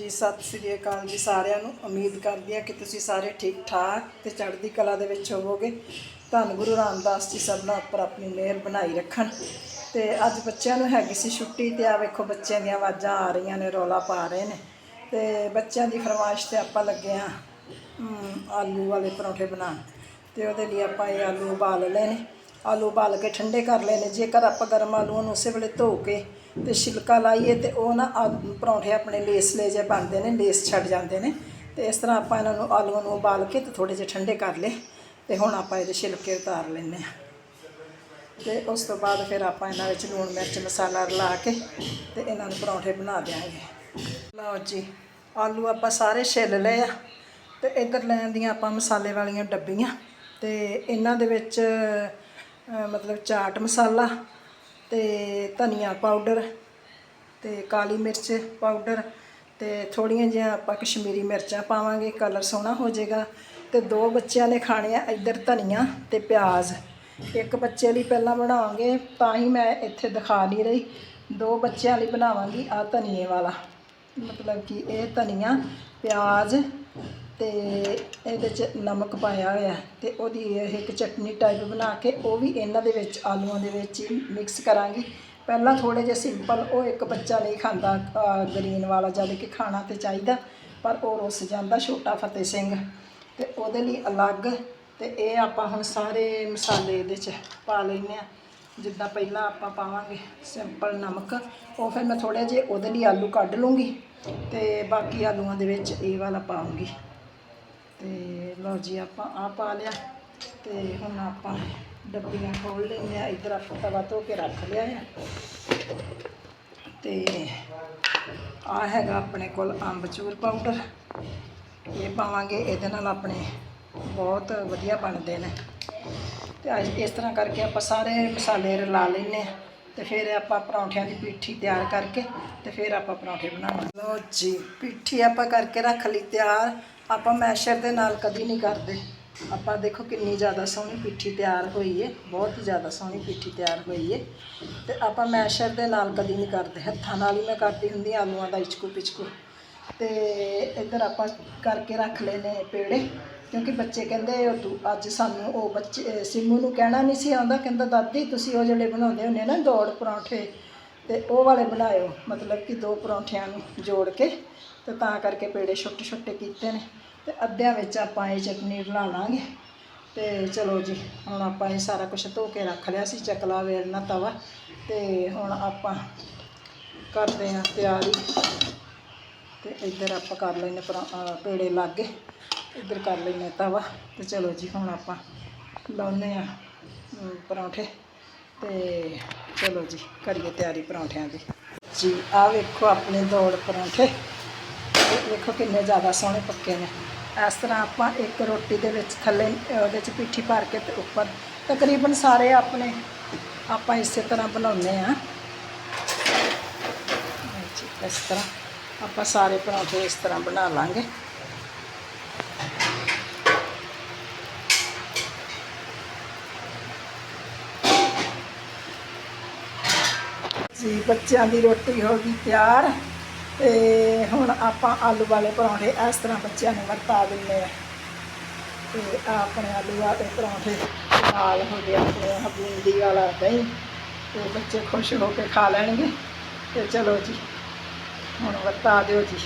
ਜੀ, ਸਤਿ ਸ੍ਰੀ ਅਕਾਲ ਜੀ ਸਾਰਿਆਂ ਨੂੰ। ਉਮੀਦ ਕਰਦੀ ਹਾਂ ਕਿ ਤੁਸੀਂ ਸਾਰੇ ਠੀਕ ਠਾਕ ਤੇ ਚੜ੍ਹਦੀ ਕਲਾ ਦੇ ਵਿੱਚ ਹੋਵੋਗੇ। ਧੰਨ ਗੁਰੂ ਰਾਮਦਾਸ ਜੀ ਸਭਨਾਂ ਉੱਪਰ ਆਪਣੀ ਮਿਹਰ ਬਣਾਈ ਰੱਖਣ। ਤੇ ਅੱਜ ਬੱਚਿਆਂ ਨੂੰ ਹੈਗੀ ਸੀ ਛੁੱਟੀ ਤੇ ਆ ਵੇਖੋ ਬੱਚਿਆਂ ਦੀਆਂ ਆਵਾਜ਼ਾਂ ਆ ਰਹੀਆਂ ਨੇ, ਰੌਲਾ ਪਾ ਰਹੇ ਨੇ। ਤੇ ਬੱਚਿਆਂ ਦੀ ਫਰਮਾਇਸ਼ ਤੇ ਆਪਾਂ ਲੱਗੇ ਆ ਆਲੂ ਵਾਲੇ ਪਰੌਂਠੇ ਬਣਾਉਣ। ਤੇ ਉਹਦੇ ਲਈ ਆਪਾਂ ਇਹ ਆਲੂ ਉਬਾਲ ਲਏ ਨੇ। ਆਲੂ ਉਬਾਲ ਕੇ ਠੰਡੇ ਕਰ ਲਏ ਨੇ। ਜੇਕਰ ਆਪਾਂ ਗਰਮ ਆਲੂਆਂ ਨੂੰ ਉਸੇ ਵੇਲੇ ਧੋ ਕੇ ਤੇ ਛਿਲਕਾ ਲਾਈਏ ਤੇ ਉਹ ਨਾ ਆਲੂ- ਪਰੌਂਠੇ ਆਪਣੇ ਲੇਸਲੇ ਜੇ ਬਣਦੇ ਨੇ, ਲੇਸ ਛੱਡ ਜਾਂਦੇ ਨੇ। ਤੇ ਇਸ ਤਰ੍ਹਾਂ ਆਪਾਂ ਇਹਨਾਂ ਨੂੰ ਆਲੂਆਂ ਨੂੰ ਉਬਾਲ ਕੇ ਤੇ ਥੋੜੇ ਜਿਹੇ ਠੰਡੇ ਕਰ ਲਏ ਤੇ ਹੁਣ ਆਪਾਂ ਇਹਦੇ ਛਿਲਕੇ ਉਤਾਰ ਲੈਂਦੇ ਆ ਤੇ ਉਸ ਤੋਂ ਬਾਅਦ ਫਿਰ ਆਪਾਂ ਇਹਨਾਂ ਵਿੱਚ ਲੂਣ, ਮਿਰਚ, ਮਸਾਲਾ ਰਲਾ ਕੇ ਤੇ ਇਹਨਾਂ ਨੂੰ ਪਰੌਂਠੇ ਬਣਾ ਦਿਆਂਗੇ। ਲਓ ਜੀ, ਆਲੂ ਆਪਾਂ ਸਾਰੇ ਛਿੱਲ ਲਏ ਆ ਤੇ ਇੱਧਰ ਲੈਣ ਦੀਆਂ ਆਪਾਂ ਮਸਾਲੇ ਵਾਲੀਆਂ ਡੱਬੀਆਂ ਤੇ ਇਹਨਾਂ ਦੇ ਵਿੱਚ ਮਤਲਬ ਚਾਟ ਮਸਾਲਾ ਤੇ ਧਨੀਆ ਪਾਊਡਰ ਤੇ ਕਾਲੀ ਮਿਰਚ ਪਾਊਡਰ ਤੇ ਥੋੜੀਆਂ ਜਿਹੀਆਂ ਆਪਾਂ ਕਸ਼ਮੀਰੀ ਮਿਰਚਾਂ ਪਾਵਾਂਗੇ ਕਲਰ ਸੋਹਣਾ ਹੋ ਜਾਏਗਾ। ਤੇ ਦੋ ਬੱਚਿਆਂ ਨੇ ਖਾਣੇ ਆ ਇੱਧਰ ਧਨੀਆ ਤੇ ਪਿਆਜ਼। ਇੱਕ ਬੱਚੇ ਲਈ ਪਹਿਲਾਂ ਬਣਾਵਾਂਗੇ, ਤਾਂ ਹੀ ਮੈਂ ਇੱਥੇ ਦਿਖਾ ਨਹੀਂ ਰਹੀ। ਦੋ ਬੱਚਿਆਂ ਲਈ ਬਣਾਵਾਂਗੀ ਆ ਧਨੀਏ ਵਾਲਾ। ਮਤਲਬ ਕਿ ਇਹ ਧਨੀਆ, ਪਿਆਜ਼ ਅਤੇ ਇਹਦੇ ਚ ਨਮਕ ਪਾਇਆ ਹੋਇਆ ਅਤੇ ਉਹਦੀ ਇਹ ਇੱਕ ਚਟਨੀ ਟਾਈਪ ਬਣਾ ਕੇ ਉਹ ਵੀ ਇਹਨਾਂ ਦੇ ਵਿੱਚ, ਆਲੂਆਂ ਦੇ ਵਿੱਚ ਹੀ ਮਿਕਸ ਕਰਾਂਗੀ। ਪਹਿਲਾਂ ਥੋੜ੍ਹੇ ਜਿਹੇ ਸਿੰਪਲ ਉਹ ਇੱਕ ਬੱਚਾ ਨਹੀਂ ਖਾਂਦਾ ਗ੍ਰੀਨ ਵਾਲਾ ਜਦ ਕਿ ਖਾਣਾ ਤਾਂ ਚਾਹੀਦਾ, ਪਰ ਉਹ ਰੁੱਸ ਜਾਂਦਾ ਛੋਟਾ ਫਤਿਹ ਸਿੰਘ। ਅਤੇ ਉਹਦੇ ਲਈ ਅਲੱਗ ਅਤੇ ਇਹ ਆਪਾਂ ਹੁਣ ਸਾਰੇ ਮਸਾਲੇ ਇਹਦੇ ਚ ਪਾ ਲੈਂਦੇ ਹਾਂ। ਜਿੱਦਾਂ ਪਹਿਲਾਂ ਆਪਾਂ ਪਾਵਾਂਗੇ ਸਿੰਪਲ ਨਮਕ, ਉਹ ਫਿਰ ਮੈਂ ਥੋੜੇ ਜਿਹੇ ਉਹਦੇ ਲਈ ਆਲੂ ਕੱਢ ਲੂੰਗੀ ਅਤੇ ਬਾਕੀ ਆਲੂਆਂ ਦੇ ਵਿੱਚ ਇਹ ਵਾਲਾ ਪਾਉਂਗੀ। ਤੇ ਲਓ ਜੀ, ਆਪਾਂ ਆ ਪਾ ਲਿਆ ਤੇ ਹੁਣ ਆਪਾਂ ਡੱਬੀਆਂ ਖੋਲ ਲੈਂਦੇ ਆ ਇਧਰ ਆਪਾਂ ਤਵਾ ਧੋ ਕੇ ਰੱਖ ਲਿਆ ਆ। ਤੇ ਆ ਹੈਗਾ ਆਪਣੇ ਕੋਲ ਅੰਬਚੂਰ ਪਾਊਡਰ। ਇਹ ਪਾਵਾਂਗੇ, ਇਹਦੇ ਨਾਲ ਆਪਣੇ ਬਹੁਤ ਵਧੀਆ ਬਣਦੇ ਨੇ। ਤੇ ਅੱਜ ਇਸ ਤਰ੍ਹਾਂ ਕਰਕੇ ਆਪਾਂ ਸਾਰੇ ਮਸਾਲੇ ਰਲਾ ਲੈਨੇ ਆ ਤੇ ਫਿਰ ਆਪਾਂ ਪਰੌਂਠਿਆਂ ਦੀ ਪੀਠੀ ਤਿਆਰ ਕਰਕੇ ਤੇ ਫਿਰ ਆਪਾਂ ਪਰੌਂਠੇ ਬਣਾਵਾਂਗੇ ਲਓ ਜੀ, ਪੀਠੀ ਆਪਾਂ ਕਰਕੇ ਰੱਖ ਲਈ ਤਿਆਰ। ਆਪਾਂ ਮੈਸ਼ਰ ਦੇ ਨਾਲ ਕਦੀ ਨਹੀਂ ਕਰਦੇ। ਆਪਾਂ ਦੇਖੋ ਕਿੰਨੀ ਜ਼ਿਆਦਾ ਸੋਹਣੀ ਪਿੱਠੀ ਤਿਆਰ ਹੋਈ ਹੈ ਬਹੁਤ ਹੀ ਜ਼ਿਆਦਾ ਸੋਹਣੀ ਪਿੱਠੀ ਤਿਆਰ ਹੋਈ ਹੈ ਤੇ ਆਪਾਂ ਮੈਸ਼ਰ ਦੇ ਨਾਲ ਕਦੀ ਨਹੀਂ ਕਰਦੇ। ਹੱਥਾਂ ਨਾਲ ਹੀ ਮੈਂ ਕਰਦੀ ਹੁੰਦੀ ਆਲੂਆਂ ਦਾ ਇਚਕੂ ਪਿਚਕੂ। ਤੇ ਇੱਧਰ ਆਪਾਂ ਕਰਕੇ ਰੱਖ ਲਏ ਨੇ ਪੇੜੇ, ਕਿਉਂਕਿ ਬੱਚੇ ਕਹਿੰਦੇ ਉਹ ਤੂੰ ਅੱਜ ਸਾਨੂੰ ਉਹ ਬੱਚੇ ਸਿੰਮੂ ਨੂੰ ਕਹਿਣਾ ਨਹੀਂ ਸੀ ਆਉਂਦਾ, ਕਹਿੰਦਾ, ਦਾਦੀ, ਤੁਸੀਂ ਉਹ ਜਿਹੜੇ ਬਣਾਉਂਦੇ ਹੁੰਦੇ ਨਾ ਦੌੜ ਪਰੌਂਠੇ ਤੇ ਉਹ ਵਾਲੇ ਬਣਾਇਓ, ਮਤਲਬ ਕਿ ਦੋ ਪਰੌਂਠਿਆਂ ਨੂੰ ਜੋੜ ਕੇ ਤੇ ਤਾਂ ਕਰਕੇ ਪੇੜੇ ਛੋਟੇ ਛੋਟੇ ਕੀਤੇ ਨੇ। ਤੇ ਅੱਧਿਆਂ ਵਿੱਚ ਆਪਾਂ ਇਹ ਚਟਨੀ ਰਲਾ ਲਾਂਗੇ। ਤੇ ਚਲੋ ਜੀ, ਹੁਣ ਆਪਾਂ ਇਹ ਸਾਰਾ ਕੁਝ ਧੋ ਕੇ ਰੱਖ ਲਿਆ ਸੀ ਚਕਲਾ ਵੇਲਣਾ ਤਵਾ। ਤੇ ਹੁਣ ਆਪਾਂ ਕਰਦੇ ਹਾਂ ਤਿਆਰੀ। ਤੇ ਇੱਧਰ ਆਪਾਂ ਕਰ ਲੈਨੇ ਪਰ ਪੇੜੇ ਲਾਗੇ, ਇੱਧਰ ਕਰ ਲੈਨੇ ਤਵਾ। ਤੇ ਚਲੋ ਜੀ, ਹੁਣ ਆਪਾਂ ਲਾਉਨੇ ਆ ਪਰੌਂਠੇ। ਤੇ ਚਲੋ ਜੀ, ਕਰੀਏ ਤਿਆਰੀ ਪਰੌਂਠਿਆਂ ਦੀ। ਜੀ ਆ ਵੇਖੋ ਆਪਣੇ ਦੌੜ ਪਰੌਂਠੇ। ਵੇਖੋ ਕਿੰਨੇ ਜ਼ਿਆਦਾ ਸੋਹਣੇ ਪੱਕੇ ਨੇ। ਇਸ ਤਰ੍ਹਾਂ ਆਪਾਂ ਇੱਕ ਰੋਟੀ ਦੇ ਵਿੱਚ ਥੱਲੇ, ਉਹਦੇ 'ਚ ਪਿੱਠੀ ਭਰ ਕੇ ਤੇ ਉੱਪਰ ਤਕਰੀਬਨ ਸਾਰੇ ਆਪਣੇ, ਆਪਾਂ ਇਸੇ ਤਰ੍ਹਾਂ ਬਣਾਉਂਦੇ ਆ ਇਸ ਤਰ੍ਹਾਂ ਆਪਾਂ ਸਾਰੇ ਪਰੌਂਠੇ ਇਸ ਤਰ੍ਹਾਂ ਬਣਾ ਲਾਂਗੇ। ਜੀ, ਬੱਚਿਆਂ ਦੀ ਰੋਟੀ ਹੋ ਗਈ ਤਿਆਰ। ਤੇ ਹੁਣ ਆਪਾਂ ਆਲੂ ਵਾਲੇ ਪਰੌਂਠੇ ਇਸ ਤਰ੍ਹਾਂ ਬੱਚਿਆਂ ਨੂੰ ਵਰਤਾ ਦਿੰਦੇ ਆ। ਤੇ ਆਪਣੇ ਆਲੂ ਵਾਲੇ ਪਰੌਂਠੇ ਨਾਲ ਹੋ ਗਿਆ ਆਪਣੇ ਬੂੰਦੀ ਵਾਲਾ ਦਹੀਂ। ਤੇ ਬੱਚੇ ਖੁਸ਼ ਹੋ ਕੇ ਖਾ ਲੈਣਗੇ। ਤੇ ਚਲੋ ਜੀ, ਹੁਣ ਵਰਤਾ ਦਿਓ ਜੀ।